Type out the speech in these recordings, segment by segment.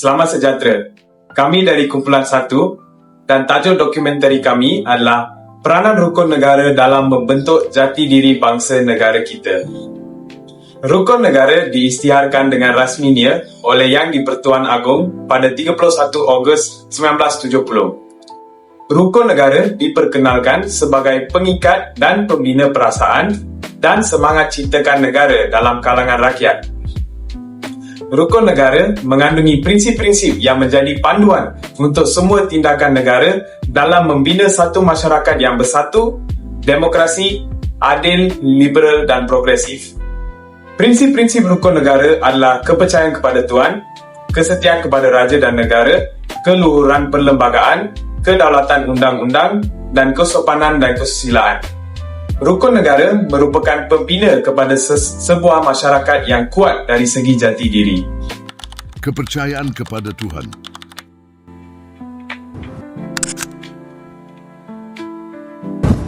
Selamat sejahtera. Kami dari Kumpulan 1 dan tajuk dokumentari kami adalah Peranan Rukun Negara dalam membentuk jati diri bangsa negara kita. Rukun negara diisytiharkan dengan rasminya oleh Yang di-Pertuan Agong pada 31 Ogos 1970. Rukun negara diperkenalkan sebagai pengikat dan pembina perasaan dan semangat ciptakan negara dalam kalangan rakyat. Rukun negara mengandungi prinsip-prinsip yang menjadi panduan untuk semua tindakan negara dalam membina satu masyarakat yang bersatu, demokrasi, adil, liberal dan progresif. Prinsip-prinsip rukun negara adalah kepercayaan kepada Tuhan, kesetiaan kepada raja dan negara, keluhuran perlembagaan, kedaulatan undang-undang dan kesopanan dan kesusilaan. Rukun negara merupakan pembina kepada sebuah masyarakat yang kuat dari segi jati diri. Kepercayaan kepada Tuhan.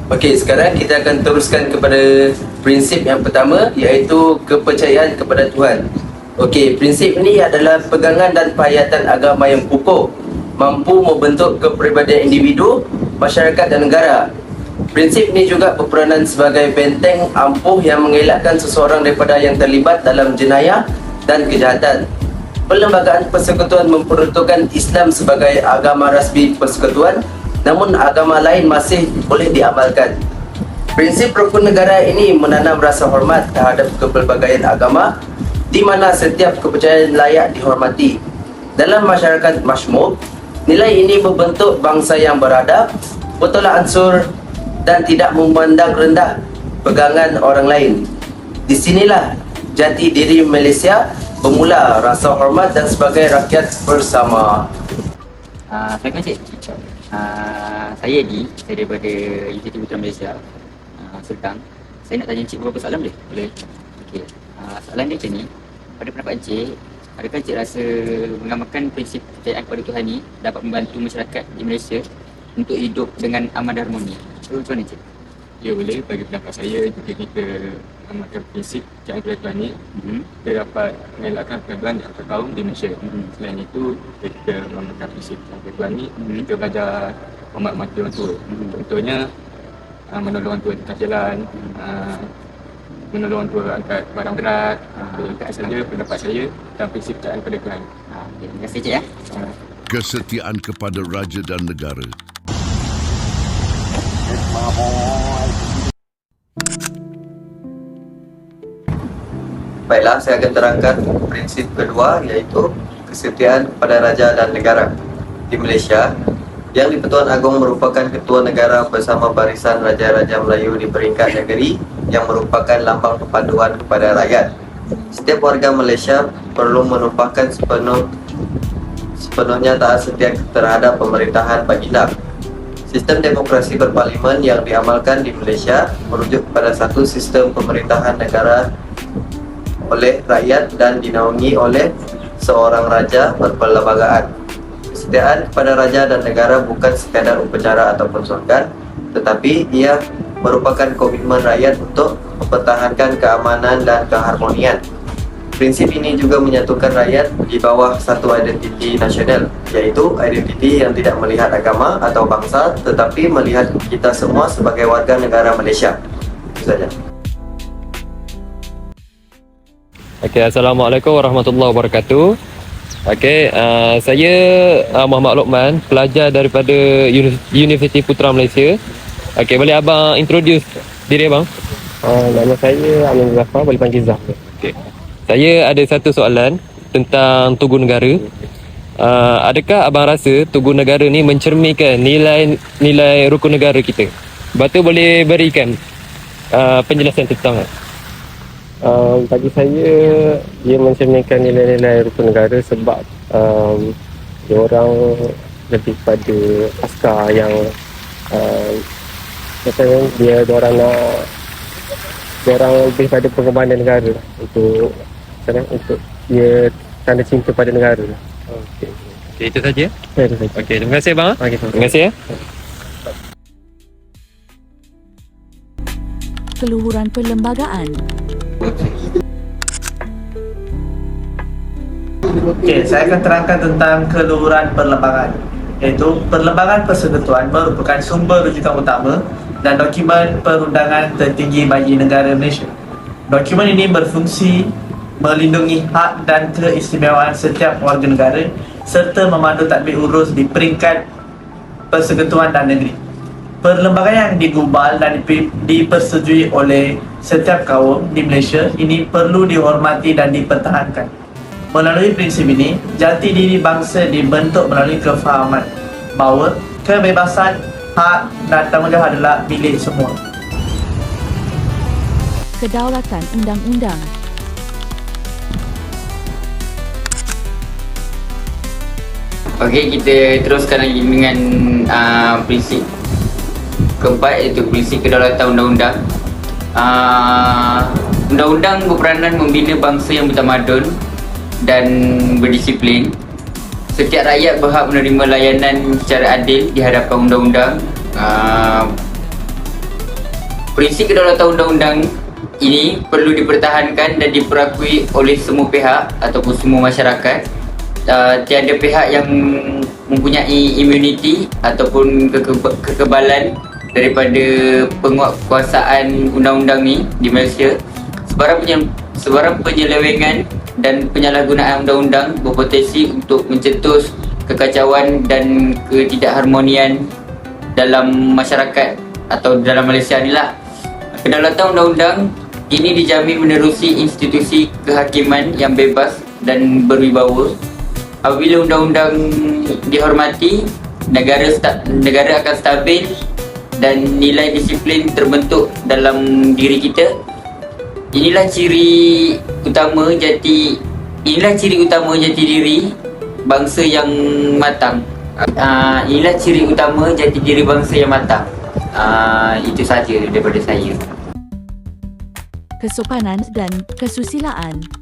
Okey, sekarang kita akan teruskan kepada prinsip yang pertama iaitu kepercayaan kepada Tuhan. Okey, prinsip ini adalah pegangan dan penghayatan agama yang kukuh, mampu membentuk kepribadian individu, masyarakat dan negara. Prinsip ini juga berperanan sebagai benteng ampuh yang mengelakkan seseorang daripada yang terlibat dalam jenayah dan kejahatan. Perlembagaan Persekutuan memperuntukkan Islam sebagai agama rasmi persekutuan namun agama lain masih boleh diamalkan. Prinsip rukun negara ini menanam rasa hormat terhadap kepelbagaian agama di mana setiap kepercayaan layak dihormati. Dalam masyarakat masymuk, nilai ini membentuk bangsa yang beradab, bertolak ansur dan tidak memandang rendah pegangan orang lain. Di sinilah jati diri Malaysia bermula rasa hormat dan sebagai rakyat bersama. Uh, Assalamualaikum Cik. Uh, saya Adi, saya daripada Universiti Putra Malaysia, uh, Sultan. Saya nak tanya Cik beberapa soalan boleh? Boleh. Okey. Uh, soalan dia macam ni. Pada pendapat Encik, adakah Encik rasa mengamalkan prinsip kepercayaan kepada Tuhan ni dapat membantu masyarakat di Malaysia untuk hidup dengan aman dan harmoni? So, macam mana Encik? Ya boleh bagi pendapat saya jika kita amalkan prinsip Tuhan ni Mm-hmm. kita dapat mengelakkan pergaulan yang terkaum di Malaysia. Mhm. Selain itu kita mengamalkan prinsip Tuhan ni Mhm. kita belajar hormat mati orang tua. Mhm. Contohnya uh, menolong orang tua di jalan, uh, menolong orang tua angkat barang berat. Uh, itu saja pendapat saya tentang prinsip Tuhan. Uh, okay. Terima kasih Cik ya. Uh, Kesetiaan kepada raja dan negara. Baiklah, saya akan terangkan prinsip kedua iaitu kesetiaan kepada raja dan negara. Di Malaysia, Yang di-Pertuan Agong merupakan ketua negara bersama barisan raja-raja Melayu di peringkat negeri yang merupakan lambang kepanduan kepada rakyat. Setiap warga Malaysia perlu menumpahkan sepenuh sepenuhnya taat setia terhadap pemerintahan baginda. Sistem demokrasi berparlimen yang diamalkan di Malaysia merujuk kepada satu sistem pemerintahan negara oleh rakyat dan dinaungi oleh seorang raja berperlembagaan. Kesetiaan kepada raja dan negara bukan sekadar upacara ataupun slogan, tetapi ia merupakan komitmen rakyat untuk mempertahankan keamanan dan keharmonian. Prinsip ini juga menyatukan rakyat di bawah satu identiti nasional, iaitu identiti yang tidak melihat agama atau bangsa tetapi melihat kita semua sebagai warga negara Malaysia. Itu saja. Okey, Assalamualaikum warahmatullahi wabarakatuh. Okey, uh, saya uh, Muhammad Lokman, pelajar daripada Uni- Universiti Putra Malaysia. Okey, boleh abang introduce diri abang? Uh, nama saya Amin Zafar, boleh panggil Zaf. Okey. Saya ada satu soalan tentang Tugu Negara. Uh, adakah abang rasa Tugu Negara ni mencerminkan nilai nilai rukun negara kita? Lepas tu boleh berikan uh, penjelasan tentang Uh, bagi saya, dia mencerminkan nilai-nilai rukun negara sebab um, dia orang lebih pada askar yang uh, dia dia orang nak dia orang lebih pada pengorbanan negara untuk mana, untuk dia tanda cinta pada negara. Okey, okay, itu saja. Ya, itu saja. Okey, terima kasih abang. ah. Okey, Terima kasih ya. keluhuran perlembagaan, Okey, saya akan terangkan tentang keluhuran perlembagaan iaitu Perlembagaan Persekutuan merupakan sumber rujukan utama dan dokumen perundangan tertinggi bagi negara Malaysia. Dokumen ini berfungsi melindungi hak dan keistimewaan setiap warga negara serta memandu tadbir urus di peringkat persekutuan dan negeri. Perlembagaan yang digubal dan dipersetujui oleh setiap kaum di Malaysia ini perlu dihormati dan dipertahankan. Melalui prinsip ini, jati diri bangsa dibentuk melalui kefahaman bahawa kebebasan, hak dan tanggungjawab adalah milik semua. Kedaulatan undang-undang Okey, kita teruskan lagi dengan uh, prinsip keempat iaitu prinsip kedaulatan undang-undang. Uh, undang-undang berperanan membina bangsa yang bertamadun dan berdisiplin. Setiap rakyat berhak menerima layanan secara adil di hadapan undang-undang. Uh, prinsip kedaulatan undang-undang ini perlu dipertahankan dan diperakui oleh semua pihak ataupun semua masyarakat uh, tiada pihak yang mempunyai imuniti ataupun keke- kekebalan daripada penguatkuasaan undang-undang ni di Malaysia. Sebarang penye- sebarang penyelewengan dan penyalahgunaan undang-undang berpotensi untuk mencetus kekacauan dan ketidakharmonian dalam masyarakat atau dalam Malaysia ni lah. Kedaulatan undang-undang ini dijamin menerusi institusi kehakiman yang bebas dan berwibawa apabila undang-undang dihormati negara sta- negara akan stabil dan nilai disiplin terbentuk dalam diri kita. Inilah ciri utama jati inilah ciri utama jati diri bangsa yang matang. Uh, inilah ciri utama jati diri bangsa yang matang. Uh, itu saja daripada saya. Kesopanan dan kesusilaan.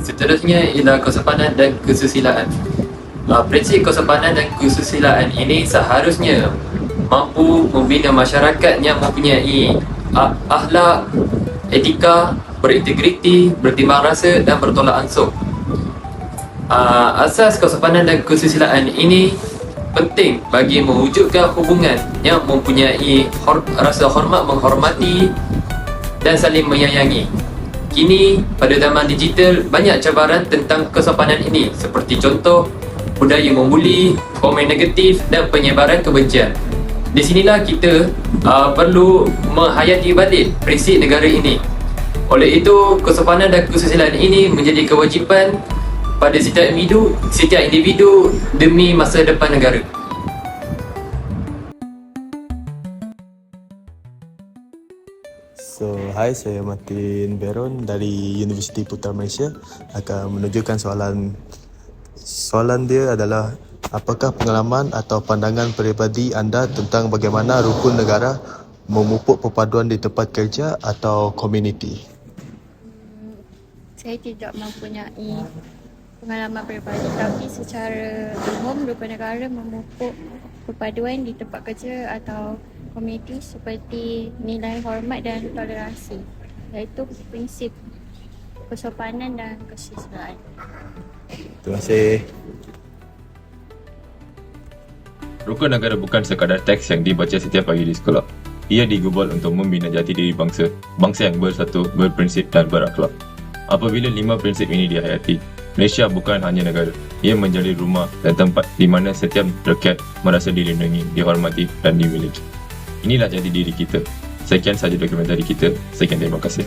Seterusnya ialah kesopanan dan kesusilaan. Uh, prinsip kesopanan dan kesusilaan ini seharusnya mampu membina masyarakat yang mempunyai uh, akhlak, etika, berintegriti, bertimbang rasa dan bertolak ansur. Uh, asas kesopanan dan kesusilaan ini penting bagi mewujudkan hubungan yang mempunyai hor- rasa hormat menghormati dan saling menyayangi. Kini pada zaman digital banyak cabaran tentang kesopanan ini seperti contoh budaya membuli, komen negatif dan penyebaran kebencian. Di sinilah kita uh, perlu menghayati balik prinsip negara ini. Oleh itu, kesopanan dan kesusilaan ini menjadi kewajipan pada setiap individu, setiap individu demi masa depan negara. Hai saya Martin Beron dari Universiti Putra Malaysia akan menunjukkan soalan soalan dia adalah apakah pengalaman atau pandangan peribadi anda tentang bagaimana rukun negara memupuk perpaduan di tempat kerja atau komuniti? saya tidak mempunyai pengalaman peribadi tapi secara umum rukun negara memupuk perpaduan di tempat kerja atau komuniti seperti nilai hormat dan toleransi iaitu prinsip kesopanan dan kesusilaan. Terima kasih. Rukun negara bukan sekadar teks yang dibaca setiap pagi di sekolah. Ia digubal untuk membina jati diri bangsa, bangsa yang bersatu, berprinsip dan berakhlak. Apabila lima prinsip ini dihayati, Malaysia bukan hanya negara. Ia menjadi rumah dan tempat di mana setiap rakyat merasa dilindungi, dihormati dan dimiliki. Inilah jati diri kita. Sekian sahaja dokumentari kita. Sekian terima kasih.